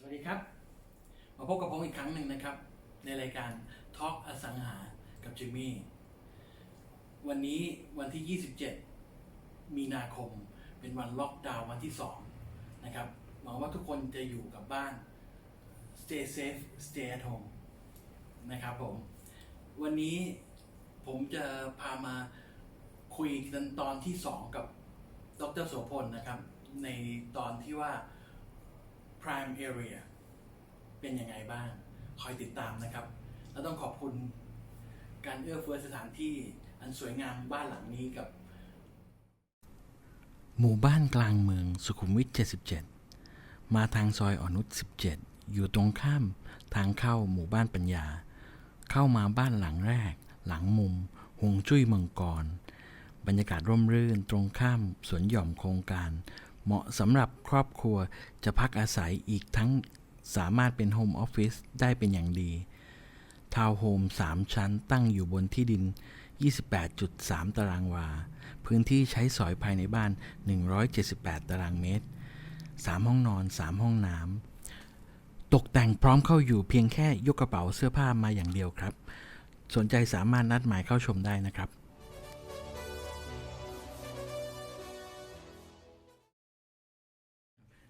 สวัสดีครับ มาพบกับผมอีกครั้งหนึ่งนะครับ ในรายการทอ l k อสังหากับจิมมี่ วันนี้วันที่ 27 มีนาคมเป็นวันล็อกดาวน์วันที่ 2 นะครับ หวังว่าทุกคนจะอยู่กับบ้าน stay safe stay at home นะครับผม วันนี้ผมจะพามาคุยกันตอนที่ 2 กับดรโสพลนะครับ ในตอนที่ว่า prime area เป็นยังไงบ้าง คอยติดตามนะครับ แล้วต้องขอบคุณการเอื้อเฟื้อสถานที่อันสวยงามบ้านหลังนี้กับ หมู่บ้านกลางเมืองสุขุมวิท 77 มาทางซอยอ่อนนุช 17 อยู่ตรงข้ามทางเข้าหมู่บ้านปัญญา เข้ามาบ้านหลังแรก หลังมุมหงจุ้ยมังกร บรรยากาศร่มรื่นตรงข้ามสวนหย่อมโครงการ เหมาะสำหรับครอบครัวจะพักอาศัยอีกทั้งสามารถเป็นโฮมออฟฟิศได้เป็นอย่างดี ทาวน์โฮม 3 ชั้นตั้งอยู่บนที่ดิน 28.3 ตารางวา พื้นที่ใช้สอยภายในบ้าน 178 ตารางเมตร 3 ห้องนอน 3 ห้องน้ำ ตกแต่งพร้อมเข้าอยู่เพียงแค่ยกกระเป๋าเสื้อผ้ามาอย่างเดียวครับ สนใจสามารถนัดหมายเข้าชมได้นะครับ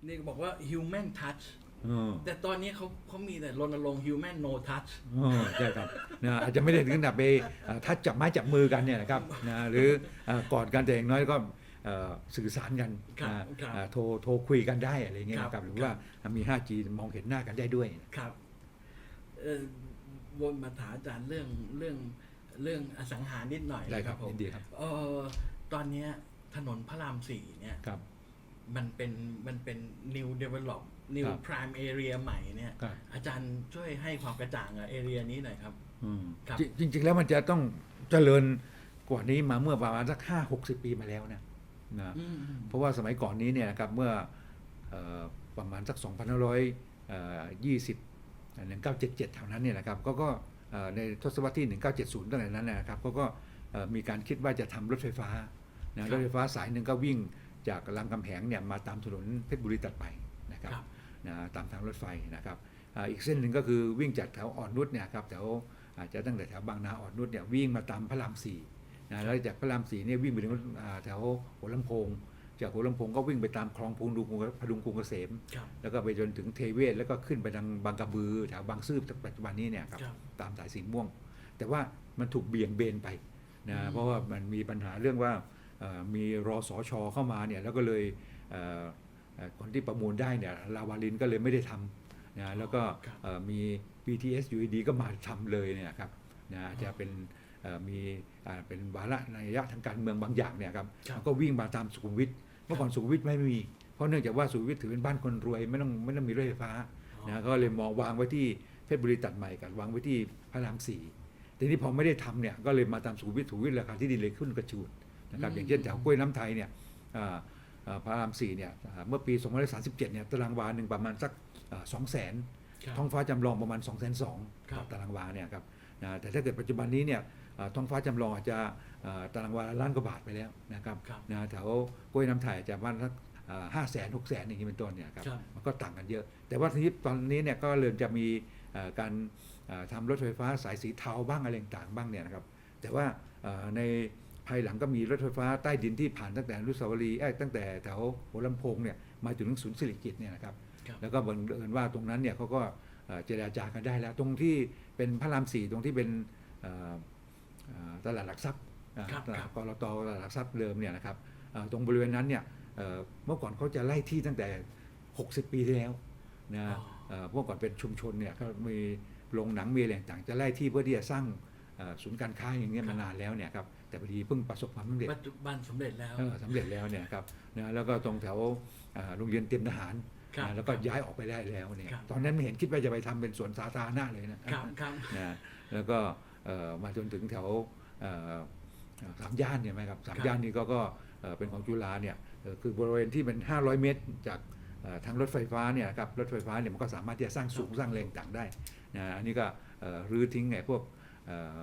นี่บอกว่า human touch อ๋อแต่ตอนนี้เขาเขามีแต่รณรงค์ human no touch อ๋อใช่ครับนะอาจจะไม่ได้ถึงขนาดไปเอ่อถ้าจับไม้จับมือกันเนี่ยนะครับนะหรือเอ่อกอดกันแต่อย่างน้อยก็เอ่อสื่อสารกันครับนะครับอ่าโทรโทรคุยกันได้อะไรเงี้ยครับนะครับหรือว่ามี 5G มองเห็นหน้ากันได้ด้วย ครับเอ่อวนมาถามอาจารย์เรื่องเรื่องเรื่องอสังหานิดหน่อยได้ครับผมยินดีครับ เออตอนเนี้ยถนนพระรามสี่เนี่ย ครับ มันเป็นมันเป็น new develop new ครับ prime area ใหม่เนี่ย ครับอาจารย์ช่วยให้ความกระจ่างกับเอเรียนี้หน่อยครับ อืมครับ จริงๆแล้วมันจะต้องเจริญกว่านี้มาเมื่อประมาณสักห้าหกสิบปีมาแล้วนะนะอืม เพราะว่าสมัยก่อนนี้เนี่ยนะครับเมื่อเอ่อประมาณสัก 2520 1977แถวนั้นเนี่ยนะครับก็ก็เอ่อในทศวรรษที่ 1970ตั้งแต่นั้นนะครับก็ก็เอ่อมีการคิดว่าจะทำรถไฟฟ้านะรถไฟฟ้าสายหนึ่งก็วิ่ง จากรามคำแหงเนี่ยมาตามถนนเพชรบุรีตัดไปนะครับครับนะตามทางรถไฟนะครับอ่าอีกเส้นหนึ่งก็คือวิ่งจากแถวอ่อนนุชเนี่ยครับแถวอาจจะตั้งแต่แถวบางนาอ่อนนุชเนี่ยวิ่งมาตามพระรามสี่นะแล้วจากพระรามสี่เนี่ยวิ่งไปถึงอ่าแถวหัวลำโพง จากหัวลำโพงก็วิ่งไปตามคลองพงดุงพดุงกรุงเกษมครับแล้วก็ไปจนถึงเทเวศแล้วก็ขึ้นไปทางบางกระบือแถวบางซื่อปัจจุบันนี้เนี่ยครับครับตามสายสีม่วง แต่ว่ามันถูกเบี่ยงเบนไปอืนะมเพราะว่ามันมีปัญหาเรื่องว่าเอ่อ มีรอสอชอเข้ามาเนี่ยแล้วก็เลยเอ่อเอ่อคนที่ประมูลได้เนี่ยลาวาลินก็เลยไม่ได้ทำนะแล้วก็ครับเอ่อมี BTS อยู่ดีๆก็มาทำเลยเนี่ยครับนะจะเป็นเอ่อมีอ่าเป็นวาระในยยะทางการเมืองบางอย่างเนี่ยครับครับมันก็วิ่งมาตามสุขุมวิทเมื่อก่อนสุขุมวิทไม่มี เพราะเนื่องจากว่าสุขุมวิทถือเป็นบ้านคนรวยไม่ต้องไม่ต้องมีรถไฟฟ้าอ๋อนะก็เลยมองวางไว้ที่เพชรบุรีตัดใหม่กับวางไว้ที่พระรามสี่ทีนี้พอไม่ได้ทำเนี่ยก็เลยมาตามสุขุมวิทสุขุมวิทราคาที่ดินเลยขึ้นกระชูด นะครับอืมอย่างเช่นแถวกล้วยน้ำไทยเนี่ยอ่าอ่าพระรามสี่เนี่ยอ่าเมื่อปี 2537เนี่ยตารางวาหนึ่งประมาณสักสองแสนครับท้องฟ้าจำลองประมาณ2 2 0 0 0ครับตารางวาเนี่ยครับนะแต่ถ้าเกิดปัจจุบันนี้เนี่ยอ่าท้องฟ้าจำลองอาจจะอ่าตารางวาละล้านกว่าบาทไปแล้วนะครับครับนะแถวกล้วยน้ำไทยอาจจะประมาณสักห้าแสนหกแสนอย่างนี้เป็นต้นเนี่ยครับครับมันก็ต่างกันเยอะ แต่ว่าทีนี้ตอนนี้เนี่ยก็เริ่มจะมีเอ่อการเอ่อทำรถไฟฟ้าสายสีเทาบ้างอะไรต่างๆบ้างเนี่ยนะครับแต่ว่าเอ่อใน ภายหลังก็มีรถไฟฟ้าใต้ดินที่ผ่านตั้งแต่อนุสาวรีย์เอ้ยตั้งแต่แถวหัวลำโพงเนี่ยมาถึงศูนย์สิริกิตเนี่ยนะครับครับแล้วก็บังเอิญว่าตรงนั้นเนี่ยเขาก็เอ่อเจรจากันได้แล้ว ตรงที่เป็นพระรามสี่ตรงที่เป็นเอ่อเอ่อตลาดหลักทรัพย์อ่าครับตลาครัดบกรตตลาดหลักทรัพย์เดิมเนี่ยนะครับเอ่อตรงบริเวณนั้นเนี่ยเอ่อเมื่อก่อนเขาจะไล่ที่ตั้งแต่ 60 ปีที่แล้วนะอ๋อเอ่อเมื่อก่อนเป็นชุมชนเนี่ยก็มีโรงหนังมีอะไรต่างๆจะไล่ที่เพื่อที่จะสร้างเอ่อศูนย์การค้าอย่างเงี้ยครับมานานแล้วเนี่ยครับ แต่พอดีเพิ่งประสบความสำเร็จปัจจุบันสำเร็จแล้ว เออสำเร็จแล้วเนี่ยครับนะแล้วก็ตรงแถวเอ่อโรงเรียนเตรียมทหารครับนะแล้วก็ย้ายออกไปได้แล้วเนี่ยครับ ตอนนั้นไม่เห็นคิดว่าจะไปทำเป็นสวนสาธารณะเลยนะครับครับ นะแล้วก็เอ่อมาจนถึงแถวเอ่อเอ่อสามย่านเนี่ยไหมครับสามครับ ย่านนี้ก็ก็เอ่อเป็นของจุฬาเนี่ยเอ่อคือบริเวณที่เป็น 500 เมตร จากเอ่อทางรถไฟฟ้าเนี่ยครับรถไฟฟ้าเนี่ยมันก็สามารถที่จะสร้างสูงสร้างแรงต่างได้นะอันนี้ก็เอ่อรื้อทิ้งไงพวกเอ่อเอ่อ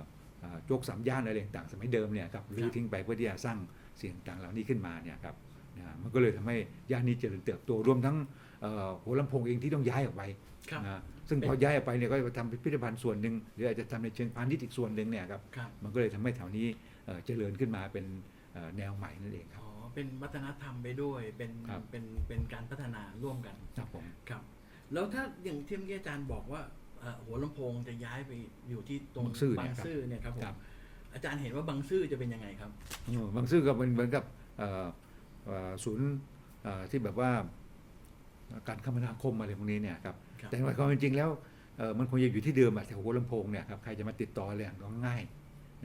โจกสามย่านอะไรต่างๆสมัยเดิมเนี่ยครับรื้อทิ้งไปเพื่อที่จะสร้างสิ่งต่างๆเหล่านี้ขึ้นมาเนี่ยครับนะมันก็เลยทำให้ย่านนี้เจริญเติบโตรวมทั้งเอ่อหัวลำโพงเองที่ต้องย้ายออกไปครับนะซึ่งพอย้ายออกไปเนี่ยก็จะทำพิพิธภัณฑ์ส่วนหนึ่งหรืออาจจะทำในเชิงพาณิชย์อีกส่วนหนึ่งเนี่ยครับครับมันก็เลยทำให้แถวนี้เอ่อเจริญขึ้นมาเป็นเอ่อแนวใหม่นั่นเองครับอ๋อเป็นวัฒนธรรมไปด้วยเป็นครับเป็นเป็นการพัฒนาร่วมกันครับผมครับแล้วถ้าอย่างที่เมื่อกี้อาจารย์บอกว่าเอ่อ หัวลำโพงจะย้ายไปอยู่ที่ตรงบางซื่อเนี่ยบางครับซื่อเนี่ยครับผมครับอาจารย์เห็นว่าบางซื่อจะเป็นยังไงครับเออบางซื่อก็เป็นเหมือนกับเอ่อเอ่อศูนย์เอ่อที่แบบว่าการคมนาคมอะไรพวกนี้เนี่ยครับครับ แต่ในความเป็นจริงแล้วเอ่อมันคงจะอยู่ที่เดิมอะแถวหัวลำโพงเนี่ยครับใครจะมาติดต่ออะไรอย่างก็ง่าย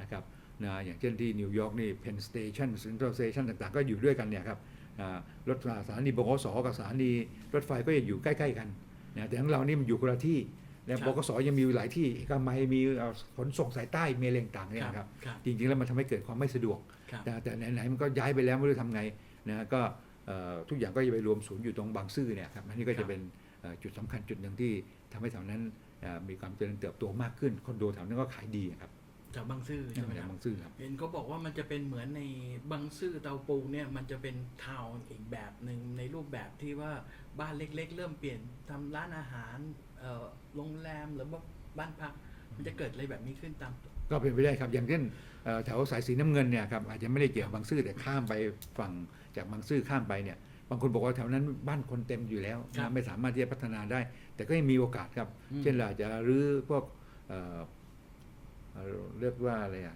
นะครับนะอย่างเช่นที่นิวยอร์กนี่เพนสเตชันเซ็นทรัลสเตชันต่างๆ ก็อยู่ด้วยกันเนี่ยครับอ่ารถสถานีบขสกับสถานีรถไฟก็จะอยู่ใกล้ ๆ กันนะแต่ของเรานี่มันอยู่คนละที่ แล้วครับบขสยังมีหลายที่เอกมัยมีเอ่อขนส่งสายใต้มีอะไรต่างๆเนี่ยนะครับครับจริงๆแล้วมันทำให้เกิดความไม่สะดวกครับแต่แต่ไหนๆมันก็ย้ายไปแล้วไม่รู้ทำไงนะก็เอ่อทุกอย่างก็จะไปรวมศูนย์อยู่ตรงบางซื่อเนี่ยครับอันนี้ก็ครัจะบเป็นเอ่อจุดสำคัญจุดหนึ่งที่ทำให้แถวนั้นเอ่อมีความเจริญเติบโตมากขึ้นคอนโดแถวนั้นก็ขายดีครับจากบางซื่อใช่ไหมจาคกรับบางซื่อครับเห็นเขาบอกว่ามันจะเป็นเหมือนในบางซื่อเตาปูเนี่ยมันจะเป็นทาวน์อีกแบบหนึ่งในรูปแบบที่ว่าบ้านเล็ก ๆ เริ่มเปลี่ยนทำร้านอาหารเอ่อ โรงแรมหรือว่าบ้านพักมันจะเกิดอะไรแบบนี้ขึ้นตามก็เป็นไปได้ครับ อย่างเช่นเอ่อแถวสายสีน้ำเงินเนี่ยครับอาจจะไม่ได้เกี่ยวกับบางซื่อแต่ข้ามไปฝั่งจากบางซื่อข้ามไปเนี่ยบางคนบอกว่าแถวนั้นบ้านคนเต็มอยู่แล้วครับนะไม่สามารถที่จะพัฒนาได้ แต่ก็ยังมีโอกาสครับอืมเช่นเราอาจจะรื้อพวกเอ่อเอ่อเรียกว่าอะไรอะ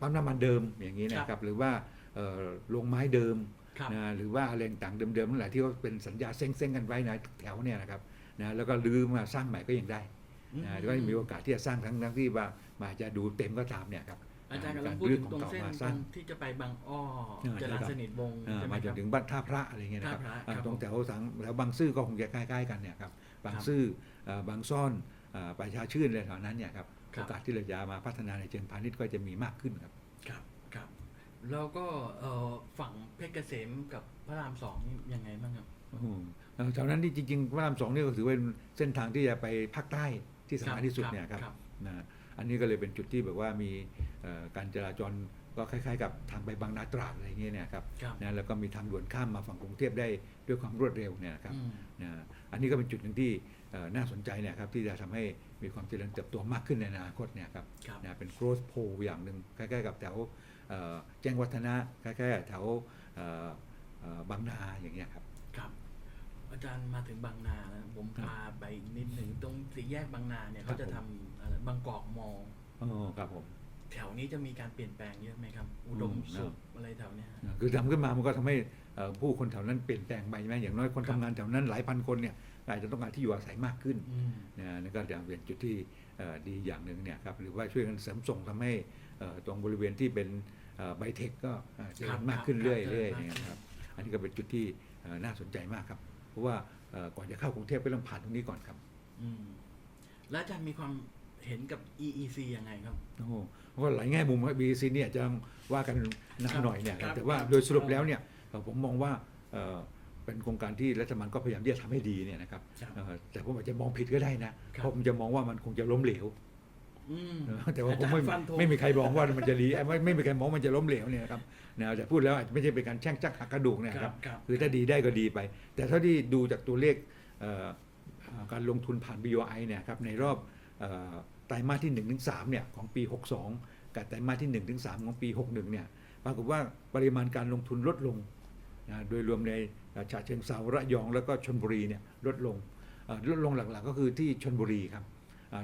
ปั๊มน้ำมันเดิมอย่างนี้นะครับ หรือว่าเอ่อโรงไม้เดิมครับนะหรือว่าอะไรต่างๆเดิมๆนั่นแหละที่เขาเป็นสัญญาเซ้งๆกันไว้นะแถวเนี่ยนะครับ นะแล้วก็รื้อมาสร้างใหม่ก็ยังได้นะก็ยังมีโอกาสที่จะสร้างทั้งทั้งที่ว่ามาจะดูเต็มก็ตามเนี่ยครับอาจารย์กำลังพูดรื้ถึองของตรงเก่าเส้นมาตสรร้างงที่จะไปบางอ้อเออจรัญใช่ครับสนิทวงศ์อ่าใช่ไหมมาคจรันบถึงบ้านท่าพระอะไรเงี้ยนะครับท่าพระอ่าครับตรงแถวสังแล้วบางซื่อก็คงจะใกล้ๆกันเนี่ยครับบางครับซื่อเอ่อบางซ่อนอ่าประชาชื่นอะไรแถวนั้นเนี่ยครับครับโอกาสที่เราจะมาพัฒนาในเชิงพาณิชย์ก็จะมีมากขึ้นครับครับครับแล้วก็เอ่อฝั่งเพชรเกษมกับพระรามสองนี่ยังไงบ้างครับอืมเอ่อ แถวนั้นที่จริงๆพระรามสองนี่ก็ถือเป็นเส้นทางที่จะไปภาคใต้ที่สำคัญที่สุดเนี่ยครับครับนะอันนี้ก็เลยเป็นจุดที่แบบว่ามีเอ่อการจราจรก็คล้ายๆ กับทางไปบางนาตราดอะไรเงี้ยเนี่ยครับครับนะแล้วก็มีทางด่วนข้ามมาฝั่งกรุงเทพได้ด้วยความรวดเร็วเนี่ยนะครับอืมนะอันนี้ก็เป็นจุดหนึ่งที่เอ่อน่าสนใจเนี่ยครับที่จะทำให้มีความเจริญเติบโตมากขึ้นในอนาคตเนี่ยครับครับนะเป็น growth pole อย่างหนึ่งใกล้ๆกับแถวเอ่อแจ้งวัฒนะใกล้ๆกับแถวเอ่อเอ่อบางนาอย่างเงี้ยครับครับ อาจารย์มาถึงบางนาแล้วผมครับพาไปอีกนิดหนึ่งตรงสี่แยกบางนาเนี่ยครับเขาจะผมทำอะไรบางกอกมอลล์อ๋อครับผม แถวนี้จะมีการเปลี่ยนแปลงเยอะไหมครับ อุดมอืมสุขอะไรแถวเนี้ยฮะนะคือทำขึ้นมามันก็ทำให้เอ่อผู้คนแถวนั้นเปลี่ยนแปลงไปใช่ไหมอย่างน้อยคนครัทำบงานแถวนั้นหลายพันคนเนี่ยอาจจะต้องการที่อยู่อาศัยมากขึ้นอืมนะนั่นก็จะเป็นจุดที่เอ่อดีอย่างหนึ่งเนี่ยครับหรือว่าช่วยกันเสริมส่งทำให้เอ่อตรงบริเวณที่เป็นไบเทคก็เอ่อเจริญมากขึ้นเรื่อยๆเนี่ยครับ อันนี้ก็เป็นจุดที่เอ่อน่าสนใจมากครับเพ ราะว่าเอ่อก่อนจะเข้ากรุงเทพก็ต้องผ่านตรงนี้ก่อนครับอืมแล้วอาจารย์มีความเห็นกับ EEC ยังไงครับโอ้โหเพราะว่าหลายแง่มุมครับ BC เนี่ยจะว่ากันนาครันบหน่อยเนี่ยครับครับแต่ว่าโดยสรุปแล้วเนี่ยเอ่อผมมองว่าเอ่อเป็นโครงการที่รัฐบาลก็พยายามที่จะทำให้ดีเนี่ยนะครับครับเอ่อแต่ผมอาจจะมองผิดก็ได้นะครับเพราะผมจะมองว่ามันคงจะล้มเหลว อืมเออแต่ว่าผมไม่อจรย์ฟันธง ไม่มีใครบอกว่ามันจะดีไม่ไม่มีใครมองว่ามันจะล้มเหลวเนี่ยนะครับนะแต่พูดแล้วอาจจะไม่ใช่เป็นการแช่งชักหักกระดูกเนยคครัรับบ ครับ คือถ้าดีได้ก็ดีไป แต่เท่าที่ดูจากตัวเลขเอ่อเอ่อการลงทุนผ่าน BOI เนี่ยครับในรอบเอ่อไตรมาสที่1นถึงสเนี่ยของปี 62 กับไตรมาสที่1นถึงสของปี 61เนี่ยปรากฏว่าปริมาณการลงทุนลดลงนะโดยรวมในฉะเชิงเซาระยองแล้วก็ชนบุรีเนี่ยลดลงเอ่อลดลงหลักๆก็คือที่ชนบุรีครับอ่า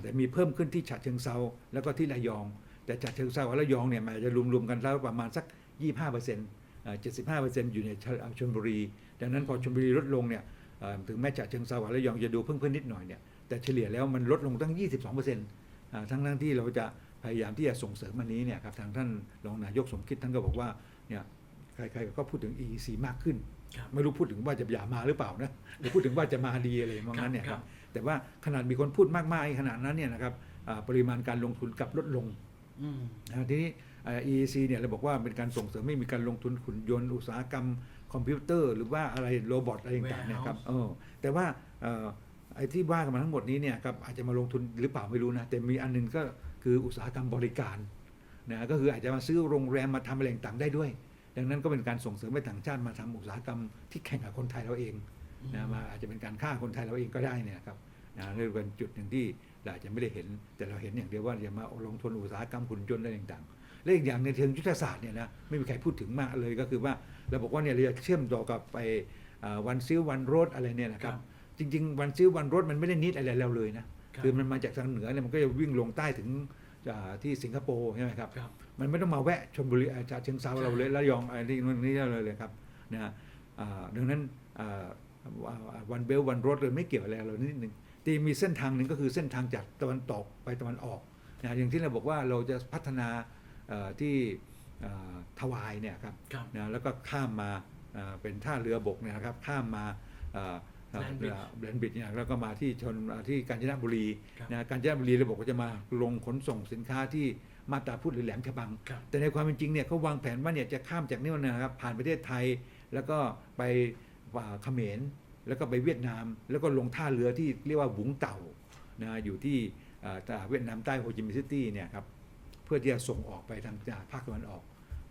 แต่มีเพิ่มขึ้นที่ฉะเชิงเซาแล้วก็ที่ระยอง แต่ฉะเชิงเซากับระยองเนี่ยมันอาจจะรวมๆกันแล้วประมาณสัก 25เปอร์เซ็นต์75เปอร์เซ็นต์อยู่ในชะชลบุรี ดังนั้นพอชลบุรีลดลงเนี่ยอ่าถึงแม้ฉะเชิงเซากับระยองจะดูเพิ่มขึ้นนิดหน่อยเนี่ยแต่เฉลี่ยแล้วมันลดลงตั้ง 22เปอร์เซ็นต์ทั้งทั้งๆที่เราจะพยายามที่จะส่งเสริมอันนี้เนี่ยครับทางท่านรองนายกสมคิดท่านก็บอกว่าเนี่ยใครๆก็พูดถึง EEC มากขึ้นครับไม่รู้พูดถึงว่าจะอย่ามาหรือเปล่านะหรือพูดถึงว่าจะมาดีอะไรมองนั้นเนี่ยคครัรับบ แต่ว่าขนาดมีคนพูดมากๆขนาดนั้นเนี่ยนะครับอ่าปริมาณการลงทุนกลับลดลงอืมนะทีนี้เอ่อ EEC เนี่ยเราบอกว่าเป็นการส่งเสริมไม่มีการลงทุนขุนยนต์อุตสาหกรรมคอมพิวเตอร์หรือว่าอะไรโรบอทอะไรต่างๆเนี่ยครับเออแต่ว่าเอ่อไอ้ที่ว่ากันมาทั้งหมดนี้เนี่ยครับอาจจะมาลงทุนหรือเปล่าไม่รู้นะแต่มีอันหนึงก็คืออุตสาหกรรมบริการนะก็คืออาจจะมาซื้อโรงแรมมาทำอะไรต่างๆได้ด้วย ดังนั้นก็เป็นการส่งเสริมให้ต่างชาติมาทำอุตสาหกรรมที่แข่งกับคนไทยเราเอง นะมาอาจจะเป็นการฆ่าคนไทยเราเองก็ได้เนี่ยครับนะนี่เป็นจุดหนึ่งที่เราอาจจะไม่ได้เห็น แต่เราเห็นอย่างเดียวว่าอย่ามาลงทุนอุตสาหกรรมขุนยนต์อะไรต่างๆและอีกอย่างในเชิงยุทธศาสตร์เนี่ยนะไม่มีใครพูดถึงมากเลยก็คือว่าเราบอกว่าเนี่ยเราจะเชื่อมต่อกับไปวันซิลวันโรดอะไรเนี่ยนะครับจริง ๆ วันซิลวันโรดมันไม่ได้นิดอะไรเราเลยนะครับคือมันมาจากทางเหนือเนี่ยมันก็จะวิ่งลงใต้ถึงอ่าที่สิงคโปร์ใช่ไหมครับครับมันไม่ต้องมาแวะชลบุรีอ่าจากเชิงเซาใช่เราเลยระยองอะไรที่นู่นนี่เราเลยครับนะฮะอ่าดังนั้น วันเบลวันโรดเลยไม่เกี่ยวอะไรเรานิดนึงที่มีเส้นทางหนึ่งก็คือเส้นทางจากตะวันตกไปตะวันออกนะอย่างที่เราบอกว่าเราจะพัฒนาเอ่อที่เอ่อทวายเนี่ยครับครับนะแล้วก็ข้ามมาเอ่อเป็นท่าเรือบกเนยนะครับข้ามมาเอ่อ Land Bridge แบรนบิดเนี่ยแล้วก็มาที่ชนที่กาญจนบุรีครับนะกาญจนบุรีเราบอกว่าจะมาลงขนส่งสินค้าที่มาตราพุทธหรือแหลมฉบังครับแต่ในความเป็นจริงเนี่ยเขาวางแผนว่าเนี่ยจะข้ามจากนี่นะครับผ่านประเทศไทยแล้วก็ไปอ่า เขมรแล้วก็ไปเวียดนาม แล้วก็ลงท่าเรือที่เรียกว่าบุ๋งเต่านะอยู่ที่อ่าอ่าเวียดนามใต้โฮจิมินห์ซิตี้เนี่ยครับเพื่อที่จะส่งออกไปทางภาคตะวันออก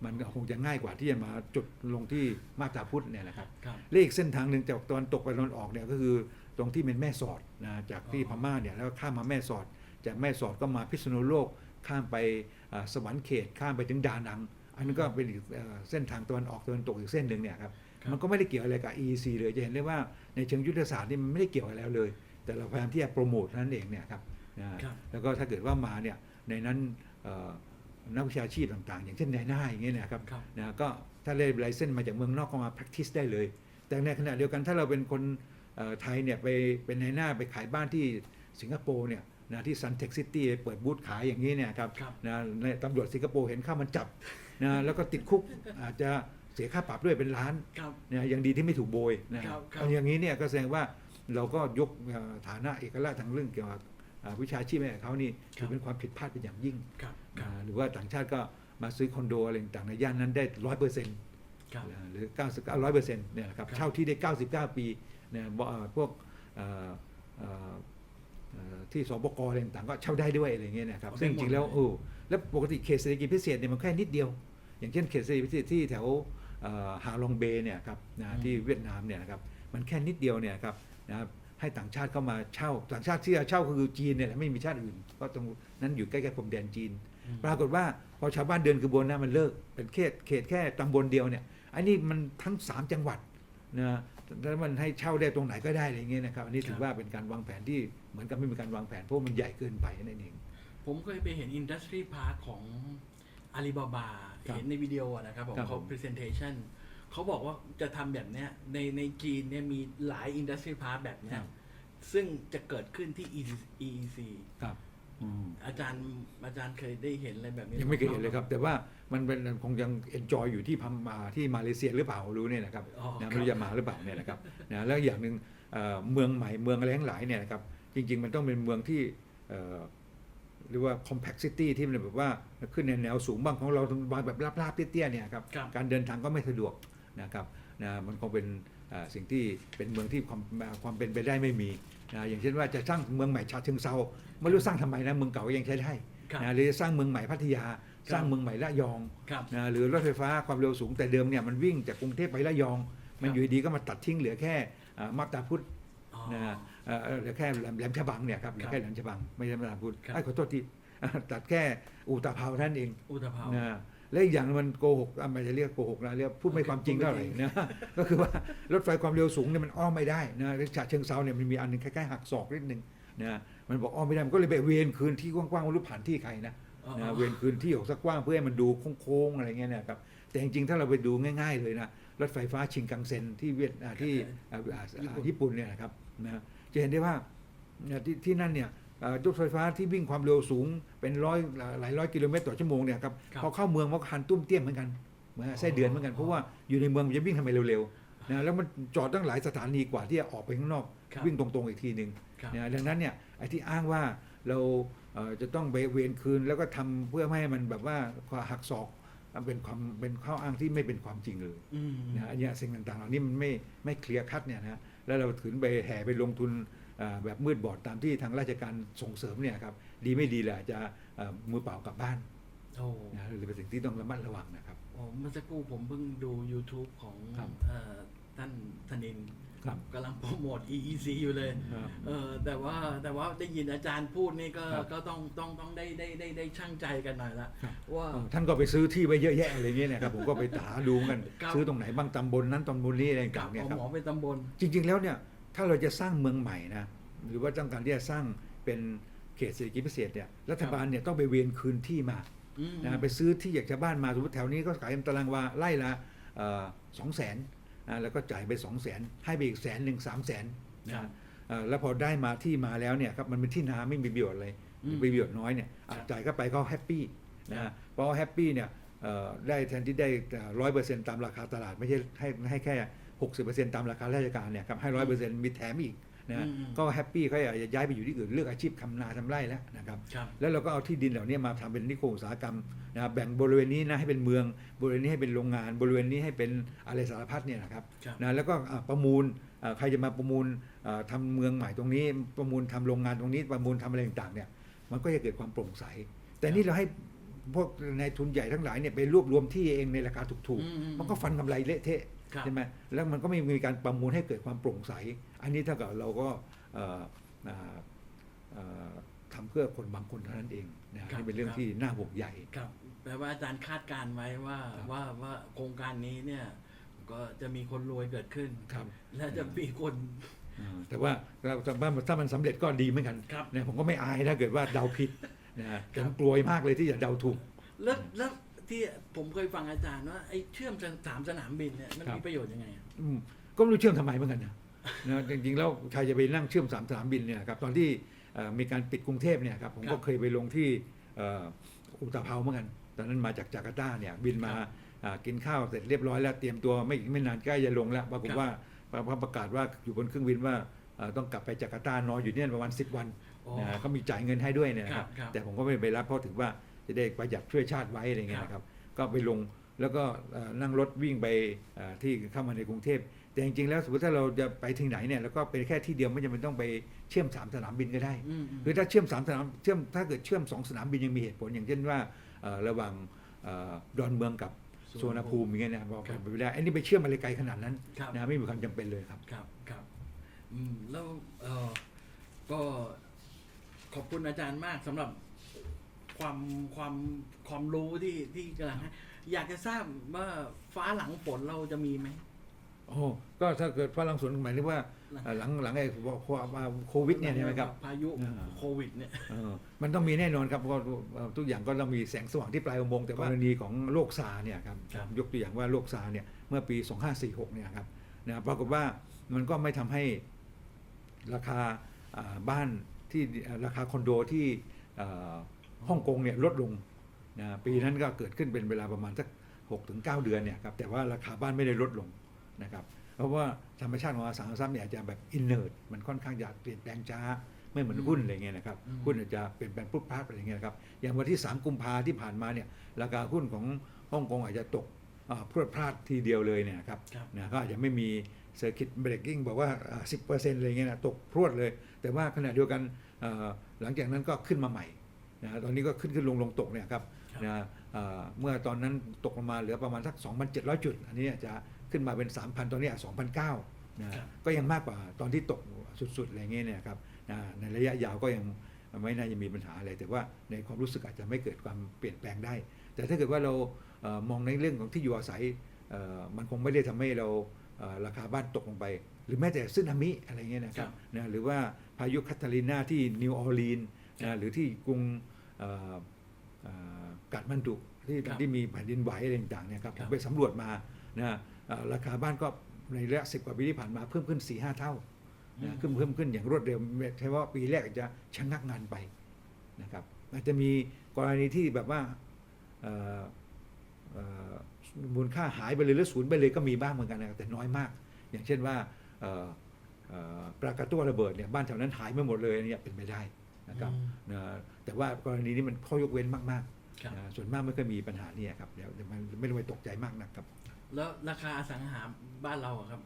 มันก็คงจะง่ายกว่าที่จะมาจุดลงที่มาตราพุทธเนี่ยนะครับครับและอีกเส้นทางหนึ่งจากตะวันตกไปตะวันออกเนี่ยก็คือตรงที่เป็นแม่สอดนะจากที่อ๋อพม่าเนี่ยแล้วก็ข้ามมาแม่สอด จากแม่สอดก็มาพิษณุโลกข้ามไปอ่าสวรรค์เขตข้ามไปถึงดานัง อันนี้นก็เป็นอีกเอ่อเส้นทางตะวันออกตะวันตกอีกเส้นหนึ่งเนี่ยครับครับ มันก็ไม่ได้เกี่ยวอะไรกับ EEC เลยจะเห็นได้ว่าในเชิงยุทธศาสตร์นี่มันไม่ได้เกี่ยวอะไรแล้วเลย แต่เราพยายามที่จะโปรโมทเท่านั้นเองเนี่ยครับนะครับแล้วก็ถ้าเกิดว่ามาเนี่ยในนั้นเอ่อนักวิชาชีพต่างๆ อย่างเช่นนายหน้าอย่างเงี้ยนะครับครับนะก็ถ้าได้ไลเซนส์มาจากเมืองนอกก็มา practice ได้เลย แต่ในขณะเดียวกันถ้าเราเป็นคนเอ่อไทยเนี่ยไปเป็นนายหน้าไปขายบ้านที่สิงคโปร์เนี่ยนะที่ซันเท็กซิตี้ไปเปิดบูธขายอย่างนี้เนี่ยครับครับนะในตำรวจสิงคโปร์เห็นเข้ามันจับนะแล้วก็ติดคุกอาจจะ เสียค่าปรับด้วยเป็นล้านครับนะอย่างดีที่ไม่ถูกโบยนะครับครับอย่างนี้เนี่ยก็แสดงว่าเราก็ยกเอ่อฐานะเอกลักษณ์ทางเรื่องเกี่ยวกับอ่าวิชาชีพให้กับเขานี่ถือเป็นความผิดพลาดเป็นอย่างยิ่งครับครัอ่าบหรือว่าต่างชาติก็มาซื้อคอนโดอะไรต่างๆในย่านนั้นได้ร้อยเปอร์เซ็นต์ครับหรือ99ร้อยเปอร์เซ็นต์เนี่ยนะครับครับเช่าที่ได้99ปีเนี่ยบ่เอ่อพวกเอ่อเอ่อเอ่อที่สบกอะไรต่างๆก็เช่าได้ด้วยอะไรเงี้ยนะครับเอาได้ซึ่งจริงๆแล้วหมดเลยโอ้แล้วปกติเขตเศรษฐกิจพิเศษเนี่ยมันแค่นิดเดียว อย่างเช่นเขตเศรษฐกิจพิเศษที่แถวเอ่อ ฮาลองเบย์เนี่ยครับนะที่เวียดนามเนี่ยนะครับมันแค่นิดเดียวเนี่ยครับนะครับให้ต่างชาติเข้ามาเช่า ต่างชาติที่จะเช่าก็คือจีนเนี่ยแหละไม่มีชาติอื่นเพราะตรงนั้นอยู่ใกล้ๆพรมแดนจีนอืมปรากฏว่าพอชาวบ้านเดินขบวนนะมันเลิกเป็นเขตเขตแค่ตำบลเดียวเนี่ยอันนี้มันทั้ง 3 จังหวัดนะแล้วมันให้เช่าได้ตรงไหนก็ได้อะไรเงี้ยนะครับอันนี้ถืคอรับว่าเป็นการวางแผนที่เหมือนกับไม่มีการวางแผนเพราะมันใหญ่เกินไปนั่นเองผมเคยไปเห็นอินดัสทรีพาร์คของ อาลีบาบาครับเห็นในวิดีโออะนะครับผมครับเขา ผม presentation เขาบอกว่าจะทำแบบเนี้ยในในจีนเนี่ยมีหลายอินดัสทรีพาร์คแบบเนี้คยรับซึ่งจะเกิดขึ้นที่ EEC ครับอาจารย์อาจารย์เคยได้เห็นอะไรแบบนี้ยังไม่เคยเห็นเลยครับ แต่ว่ามันเป็นคงยังเอนจอยอยู่ที่พัมมาที่มาเลเซียหรือเปล่ารู้เนี่ยนะครับอ๋อนะคไม่รับรู้จะมาหรือเปล่าเนี่ยนะครับนะแล้วอย่างหนึ่งเอ่อเมืองใหม่เมืองอะไรทั้งหลายเนี่ยนะครับจริง ๆ มันต้องเป็นเมืองที่เอ่อ เรียกว่า compact city ที่มันแบบว่าขึ้นในแนวสูงบ้างของเราบางแบบราบๆเตี้ยๆเนี่ยครับครับ การเดินทางก็ไม่สะดวกนะครับนะมันคงเป็นเอ่อสิ่งที่เป็นเมืองที่ความความเป็นไปได้ไม่มีนะอย่างเช่นว่าจะสร้างเมืองใหม่ชาเชิงเซาไม่รู้สร้างทำไมนะเมืองเก่ายังใช้ได้ครับนะหรือจะสร้างเมืองใหม่พัทยา สร้างครับเมืองใหม่ละยองครับ นะหรือรถไฟฟ้าความเร็วสูงแต่เดิมเนี่ยมันวิ่งจากกรุงเทพไประยอง มันครับ อยู่ดีๆก็มาตัดทิ้งเหลือแค่อ่ามาบตาพุธ อ๋อ นะ เอ่อเอ่อเหลือแค่แหลมแหลมฉบังเนี่ยครับเหลือแค่แหลมฉบังไม่ใช่มาบตาพุธครับไอ้ยขอโทษทีตัดแค่อุตภาวเท่านั้นเองอุตภาวนะและอีกอย่างมันโกหกอะไม่จะเรียกโกหกนะเรียกพูดไม่ความจริงเท่าไหร่นะก็คือว่ารถไฟความเร็วสูงเนี่ยมันอ้อมไม่ได้นะฉะเชิงเซาเนี่ยมันมีอันหนึงคล้ายๆหักศอกนิดนึงนะมันบอกอ้อมไม่ได้มันก็เลยไปเวียนคืนที่กว้างๆไม่รู้ผ่านที่ใครนะอ๋อนะเวียนคืนที่ออกสักกว้างเพื่อให้มันดูโค้งๆอะไรเงี้ยนะครับแต่จริงๆถ้าเราไปดูง่าย ๆ เลยนะรถไฟฟ้าชิงกังเซ็นที่เวียดอ่าที่อ่าอ่าอ่าญี่ปุ่นเนี่ยนะครับนะ จะเห็นได้ว่าเนี่ยที่ที่นั่นเนี่ยอ่ารถไฟฟ้าที่วิ่งความเร็วสูงเป็นร้อยหลายร้อยกิโลเมตรต่อชั่วโมงเนี่ยครับครับพอเข้าเมืองมันก็คันตุ้มเตี้ยมเหมือนกันเหมือนไส้เดือนเหมือนกันเพราะว่าอยู่ในเมืองมันจะวิ่งทำไมเร็วๆนะแล้วมันจอดตั้งหลายสถานีกว่าที่จะออกไปข้างนอกครับวิ่งตรงๆอีกทีหนึ่งครับนะดังนั้นเนี่ยไอ้ที่อ้างว่าเราเอ่อจะต้องไปเวียนคืนแล้วก็ทำเพื่อไม่ให้มันแบบว่าหักศอกมันเป็นความเป็นข้ออ้างที่ไม่เป็นความจริงเลยอืมนะอันเนี้ยสิ่งต่างๆเหล่านี้มันไม่ไม่เคลียร์คัดเนี่ยนะ แล้วเราถึงไปแห่ไปลงทุนเอ่อแบบมืดบอดตามที่ทางราชการส่งเสริมเนี่ยครับดีไม่ดีแหละอาจจะเอ่อมือเปล่ากลับบ้านโอ้นะหรือเป็นสิ่งที่ต้องระมัดระวังนะครับโอ้เมื่อสักครู่ผมเพิ่งดู YouTube ของครับเอ่อ ท่านธนินครับกำลังโปรโมท EEC อยู่เลยครับ เออแต่ว่าแต่ว่าได้ยินอาจารย์พูดนี่ก็ครับก็ต้องต้องต้องได้ได้ได้ได้ช่างใจกันหน่อยละครับ ว่า เออท่านก็ไปซื้อที่ไว้เยอะแยะอะไรเงี้ยนะครับผมก็ไปหาดูเหมือนกัน ครับ ซื้อตรงไหนบ้างตำบลนั้นตำบลนี้อะไรกับต่างๆเนี่ยเอาครับหมอเป็นตำบล จริงๆ แล้วเนี่ยถ้าเราจะสร้างเมืองใหม่นะหรือว่าต้องการที่จะสร้างเป็นเขตเศรษฐกิจพิเศษเนี่ยรัฐบาลเนี่ยต้องไปเวียนคืนที่มาอืมนะไปซื้อที่จากชาวบ้านมาสมมติแถวนี้ก็ขายตารางวาไร่ละสองแสน แล้วก็จ่ายไปสองแสนให้ไปอีกแสนหนึ่งสามแสนนะเอ่อแล้วพอได้มาที่มาแล้วเนี่ยครับมันเป็นที่นาไม่มีประโยชน์เลยอืมมีประโยชน์น้อยเนี่ยอะครับจ่ายเข้าไปก็แฮปปี้นะครัฮะบเพราะแฮปปี้เนี่ยเอ่อได้แทนที่ได้ร้อยเปอร์เซ็นต์ตามราคาตลาด ไม่ใช่ให้ให้แค่หกสิบเปอร์เซ็นต์ตามราคาราชการเนี่ยครับให้ร้อยเปอร์เซ็นต์มีแถมอีก นะฮะอืมอืมก็แฮปปี้เขาอยากจะย้ายไปอยู่ที่อื่นเลือกอาชีพทำนาทำไร่แล้วนะครับครับแล้วเราก็เอาที่ดินเหล่านี้มาทำเป็นนิคมอุตสาหกรรมนะครับแบ่งบริเวณนี้นะให้เป็นเมือง บริเวณนี้ให้เป็นโรงงาน บริเวณนี้ให้เป็นอะไรสารพัดเนี่ยนะครับครับนะแล้วก็อะประมูลอะใครจะมาประมูลอะทำเมืองใหม่ตรงนี้ ประมูลทำโรงงานตรงนี้ ประมูลทำอะไรต่างๆเนี่ยมันก็จะเกิดความโปร่งใส แต่นี่เราให้พวกนายทุนใหญ่ทั้งหลายเนี่ยไปรวบรวมที่เองในราคาถูกอืมอืมๆมันก็ฟันกำไรเละเทะครับ ใช่ไหมแล้วมันก็ไม่มีการประมูลให้เกิดความโปร่งใส อันนี้เท่ากับเราก็เอ่ออ่าเอ่อทำเพื่อคนบางคนเท่านั้นเองนะครับนี่เป็นเรื่องที่น่าห่วงใหญ่ครับแปลว่าอาจารย์คาดการณ์ไว้ว่าครับว่าว่าโครงการนี้เนี่ยก็จะมีคนรวยเกิดขึ้นครับ และจะมีคนอ่าแต่ว่าเราแต่ว่าถ้ามันสำเร็จก็ดีเหมือนกันครับนะผมก็ไม่อายถ้าเกิดว่าเดาผิดนะแต่ผมกลัวมากเลยที่จะเดาถูกแล้วแล้ว ที่ผมเคยฟังอาจารย์ว่าไอ้เชื่อมสามสนามบินเนี่ยมันครับมีประโยชน์ยังไงอะอืมก็ไม่รู้เชื่อมทำไมเหมือนกันนะนะจริงๆแล้วใครจะไปนั่งเชื่อมสามสนามบินเนี่ยครับตอนที่เอ่อมีการปิดกรุงเทพเนี่ยครับผมก็เคยไปลงที่เอ่ออุตภเปาเหมือนกันตอนนั้นมาจากจาการ์ตาเนี่ยบินมาอ่ากินข้าวเสร็จเรียบร้อยแล้วเตรียมตัวไม่ไม่นานใกล้จะลงแล้วปรากฏว่าพอประกาศว่าอยู่บนเครื่องบินว่าเอ่อต้องกลับไปจาการ์ตานอนอยู่เนี่ยประมาณ 10 วัน อ๋อ นะก็มีจ่ายเงินให้ด้วยเนี่ยนะคครัรับบครับแต่ผมก็ไม่ไปรับเพราะถือว่า จะได้ประหยัดช่วยชาติไว้อะไรเงี้ยนะครับ ก็ไปลงแล้วก็เอ่อนั่งรถวิ่งไปเอ่อที่เข้ามาในกรุงเทพแต่จริงๆแล้วสมมติถ้าเราจะไปที่ไหนเนี่ยแล้วก็เป็นแค่ที่เดียวไม่จำเป็นต้องไปเชื่อมสามสนามบินก็ได้อืมอืมคือถ้าเชื่อมสามสนามเชื่อมถ้าเกิดเชื่อมสองสนามบินยังมีเหตุผล อย่างเช่นว่าเอ่อระหว่างเอ่อดอนเมืองกับสุวรรณภูมิอย่างเงี้ยนะบอกครับไปไม่ได้อันนี้ไปเชื่อมอะไรไกลขนาดนั้นครับนะไม่มีความจำเป็นเลยครับครับครับอืมแล้วเออก็ขอบคุณอาจารย์มากสำหรับ ความความความรู้ที่ที่กำลังให้อยากจะทราบว่าฟ้าหลังฝนเราจะมีไหม โอ้ก็ถ้าเกิดฝรั่งสวนหมายถึงว่าหลังเอ่อหลังหลังไอ้โควิดเนี่ยใช่ไหมครับ พายุอ่า โควิดเนี่ย เออมันต้องมีแน่นอนครับเพราะว่าเอ่อทุกอย่างก็ต้องมีแสงสว่างที่ปลายอุโมงค์แต่ว่ากรณีของโรคซาร์เนี่ยครับครับยกตัวอย่างว่าโรคซาร์เนี่ยเมื่อปี 2546เนี่ยครับนะปรากฏว่ามันก็ไม่ทำให้ราคาอ่าบ้านที่อ่าราคาคอนโดที่อ่า ฮ่องกงเนี่ยลดลงนะปีนั้นก็เกิดขึ้นเป็นเวลาประมาณสัก6ถึง9เดือนเนี่ยครับแต่ว่าราคาบ้านไม่ได้ลดลงนะครับเพราะว่าธรรมชาติของอสังหาริมทรัพย์เนี่ยอาจจะแบบอินเนอร์ตมันค่อนข้างจะเปลี่ยนแปลงช้าไม่เหมือนหุ้นอะไรเงี้ยนะครับอืมหุ้นอาจจะเปลี่ยนแปลงปุ๊บปั๊บอะไรเงี้ยนะครับอย่างวันที่ 3 กุมภาที่ผ่านมาเนี่ยราคาหุ้นของฮ่องกงอาจจะตกอ่าพรวดพลาดทีเดียวเลยเนี่ยนะครับครับนะก็อาจจะไม่มีเซอร์กิตเบรกกิ้งบอกว่าอ่า 10%อะไรเงี้ยนะตกพรวดเลย แต่ว่าขณะเดียวกันอ่าหลังจากนั้นก็ขึ้นมาใหม่ นะตอนนี้ก็ขึ้นขึ้นลงลงตกเนี่ยครับครับนะอ่าเมื่อตอนนั้นตกลงมาเหลือประมาณสัก 2,700 จุด อันนี้อาจจะขึ้นมาเป็น 3,000 ตอนนี้2,009นะครับก็ยังมากกว่าตอนที่ตกสุดๆอะไรเงี้ยเนี่ยครับนะในระยะยาวก็ยังไม่น่าจะมีปัญหาอะไร แต่ว่าในความรู้สึกอาจจะไม่เกิดความเปลี่ยนแปลงได้ แต่ถ้าเกิดว่าเราเอ่อมองในเรื่องของที่อยู่อาศัยเอ่อมันคงไม่ได้ทำให้เราเอ่อราคาบ้านตกลงไป หรือแม้แต่ซึนามิอะไรเงี้ยนะครับนะหรือว่าพายุคัตตาลีนาที่นิวออร์ลีนนะหรือที่กรุงเอ่อเอ่อ กาดมันดุที่ครับที่มีแผ่นดินไหวอะไรต่างๆเนี่ยครับคผรับมไปสำรวจมานะเอ่อราคาบ้านก็ในระยะสิบกว่าปีที่ผ่านมาเพิ่มขึ้น4ี่ห้าเท่านะขึ้นเพิ่มขึ้นอย่างรวดเร็วใช่ว่าปีแรกอาจจะชะงักงานไปนะครับอาจจะมีกรณีที่แบบว่าเอ่อเอ่อมูลค่าหายไปเลยหรือศูนย์ไปเลยก็มีบ้างเหมือนกันนะครับแต่น้อยมาก อย่างเช่นว่าเอ่อเอ่อปรากาตัวระเบิดเนี่ยบ้านแถวนั้นหายไปหมดเลยอันเนี่ยเป็นไปได้ นะครับอืมนะแต่ว่ากรณีนี้มันข้อยกเว้นมากครับๆนะส่วนมากไม่เคยมีปัญหาเนี้ครับเดี๋ยวเดี๋ยวมันไม่ต้องไปตกใจมากนะครับ แล้วราคาอสังหาบ้านเราอะครับ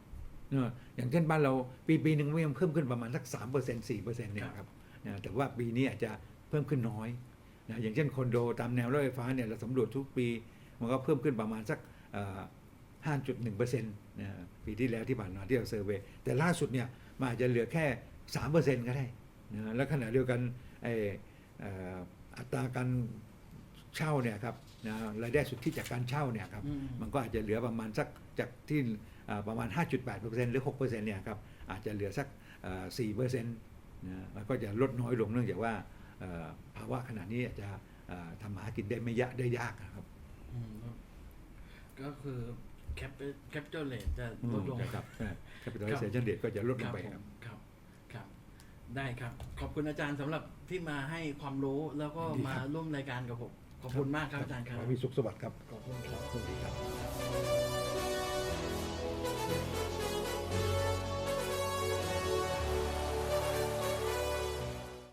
เนอะอย่างเช่นบ้านเราปีปีหนึ่งมันยังเพิ่มขึ้นประมาณสักสามเปอร์เซ็นต์สี่เปอร์เซ็นต์เนี่ยครับนะแต่ว่าปีนี้อาจจะเพิ่มขึ้นน้อยนะอย่างเช่นคอนโดตามแนวรถไฟฟ้าเนี่ยเราสำรวจทุกปีมันก็เพิ่มขึ้นประมาณสัก5.1%นะปีที่แล้วที่ผ่านมาที่เราเซอร์เวย์แต่ล่าสุดเนี่ยมันอาจจะเหลือแค่3%ก็ได้ นะแล้วขณะเดียวกันไอ้เอ่ออัตราการเช่าเนี่ยครับนะรายได้สุทธิจากการเช่าเนี่ยครับอืมมันก็อาจจะเหลือประมาณสักจากที่อ่าประมาณ 5.8%หรือ 6%เนี่ยครับอาจจะเหลือสักอ่า4%นะมันก็จะลดน้อยลงเนื่องจากว่าเอ่อภาวะขณะนี้อาจจะอ่าทำมาหากินได้ไม่ยะได้ยากนะครับอืมก็คือแคปแคปเจอร์เลทจะลดลงนะครับ capitalization rate ก็จะลดลงไปผครับมครับครับ ได้ครับ ขอบคุณอาจารย์สำหรับที่มาให้ความรู้แล้วก็ยินดีมาครับ ร่วมรายการกับผมขอบคุณมากครับอาจารย์ครับขอให้มีสุขสวัสดิ์ครับ ขอบคุณครับ สวัสดีครับ